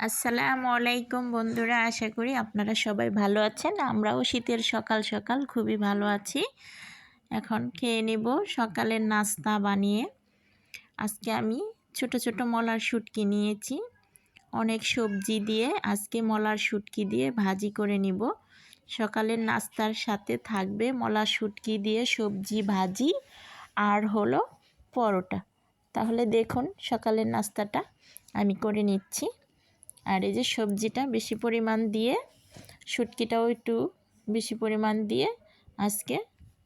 আসসালামু আলাইকুম বন্ধুরা, আশা করি আপনারা সবাই ভালো আছেন। আমরাও শীতের সকাল সকাল খুবই ভালো আছি। এখন খেয়ে নেব সকালের নাস্তা বানিয়ে। আজকে আমি ছোট ছোট মলার শুটকি নিয়েছি। অনেক সবজি দিয়ে আজকে মলার শুটকি দিয়ে ভাজি করে নিব। সকালের নাস্তার সাথে থাকবে মলার শুটকি দিয়ে সবজি ভাজি আর হলো পরোটা। তাহলে দেখুন সকালের নাস্তাটা আমি করে নিচ্ছি। আর এই যে সবজিটা বেশি পরিমাণ দিয়ে, শুটকিটাও একটু বেশি পরিমাণ দিয়ে আজকে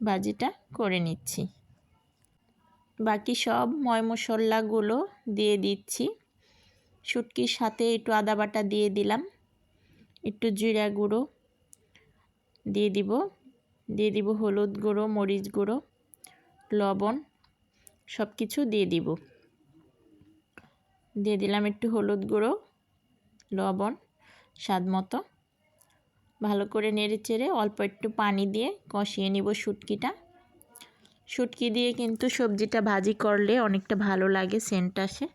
ভাজিটা করে নিচ্ছি। বাকি সব ময় মশলাগুলো দিয়ে দিচ্ছি। শুটকির সাথে একটু আদা বাটা দিয়ে দিলাম। একটু জিরা গুঁড়ো দিয়ে দিব। দিয়ে দিব হলুদ গুঁড়ো, মরিচ গুঁড়ো, লবণ সব কিছু দিয়ে দিব। দিয়ে দিলাম একটু হলুদ গুঁড়ো। লবণ, স্বাদ মতো। ভালো করে নেড়ে চেড়ে অল্প একটু পানি দিয়ে কষিয়ে নিব শুটকিটা। শুটকি দিয়ে কিন্তু সবজিটা ভাজি করলে অনেকটা ভালো লাগে, সেন্ট আসে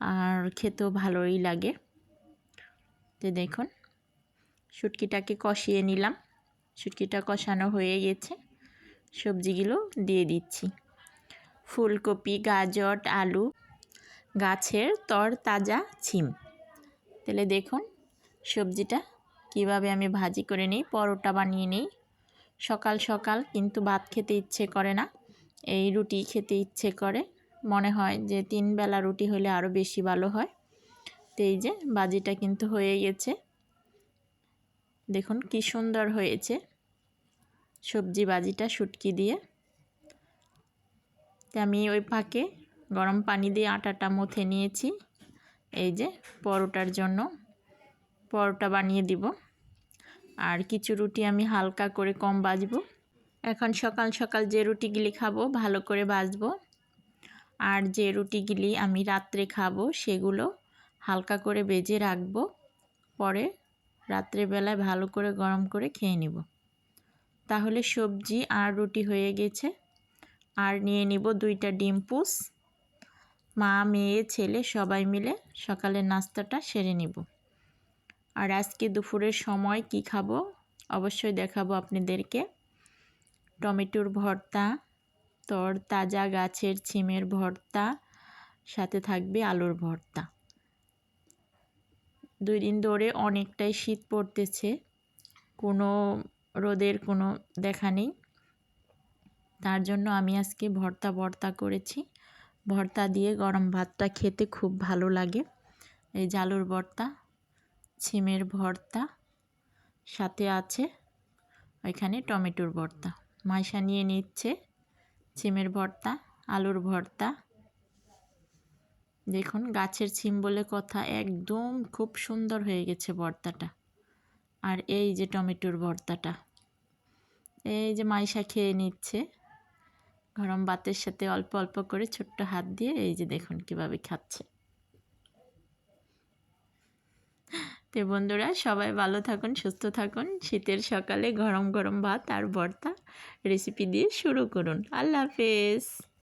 আর খেতেও ভালোই লাগে। তো দেখুন, শুটকিটাকে কষিয়ে নিলাম। শুটকিটা কষানো হয়ে গেছে। সবজিগুলো দিয়ে দিচ্ছি। ফুলকপি, গাজর, আলু, গাছের তর তাজা ছিম। তাহলে দেখুন সবজিটা কীভাবে আমি ভাজি করে নিই, পরোটা বানিয়ে নিই। সকাল সকাল কিন্তু ভাত খেতে ইচ্ছে করে না, এই রুটি খেতে ইচ্ছে করে। মনে হয় যে তিন বেলা রুটি হলে আরও বেশি ভালো হয়। তো এই যে বাজিটা কিন্তু হয়ে গেছে। দেখুন কি সুন্দর হয়েছে সবজি বাজিটা শুটকি দিয়ে। আমি ওই ফাঁকে গরম পানি দিয়ে আটাটা মথে নিয়েছি। এই যে পরোটার জন্য পরোটা বানিয়ে দিব। আর কিছু রুটি আমি হালকা করে কম বাজবো। এখন সকাল সকাল যে রুটিগুলি খাব ভালো করে বাজবো। আর যে রুটিগুলি আমি রাত্রে খাব সেগুলো হালকা করে বেজে রাখব। পরে রাত্রেবেলায় ভালো করে গরম করে খেয়ে নেব। তাহলে সবজি আর রুটি হয়ে গেছে। আর নিয়ে নিব দুইটা ডিম পুষ মা, মেয়ে, ছেলে সবাই মিলে সকালের নাস্তাটা সেরে নিব। আর আজকে দুপুরের সময় কি খাব? অবশ্যই দেখাবো আপনাদেরকে। টমেটোর ভর্তা, তর তাজা গাছের ছিমের ভর্তা, সাথে থাকবে আলুর ভর্তা। দুই দিন ধরে অনেকটাই শীত পড়তেছে, কোনো রোদের কোনো দেখা নেই। তার জন্য আমি আজকে ভর্তা ভর্তা করেছি। ভর্তা দিয়ে গরম ভাতটা খেতে খুব ভালো লাগে। এই জালুর ভর্তা, ছিমের ভর্তা, সাথে আছে ওইখানে টমেটোর ভর্তা। মাইশা নিয়ে নিচ্ছে ছিমের ভর্তা, আলুর ভর্তা। দেখুন, গাছের ছিম বলে কথা, একদম খুব সুন্দর হয়ে গেছে ভর্তাটা। আর এই যে টমেটোর ভর্তাটা, এই যে মাইশা খেয়ে নিচ্ছে। গরম ভাতের সাথে অল্প অল্প করে ছোট্ট হাত দিয়ে এই যে দেখুন কীভাবে খাচ্ছে। তো বন্ধুরা, সবাই ভালো থাকুন, সুস্থ থাকুন, শীতের সকালে গরম গরম ভাত আর ভর্তা রেসিপি দিয়ে শুরু করুন। আল্লাহ হাফেজ।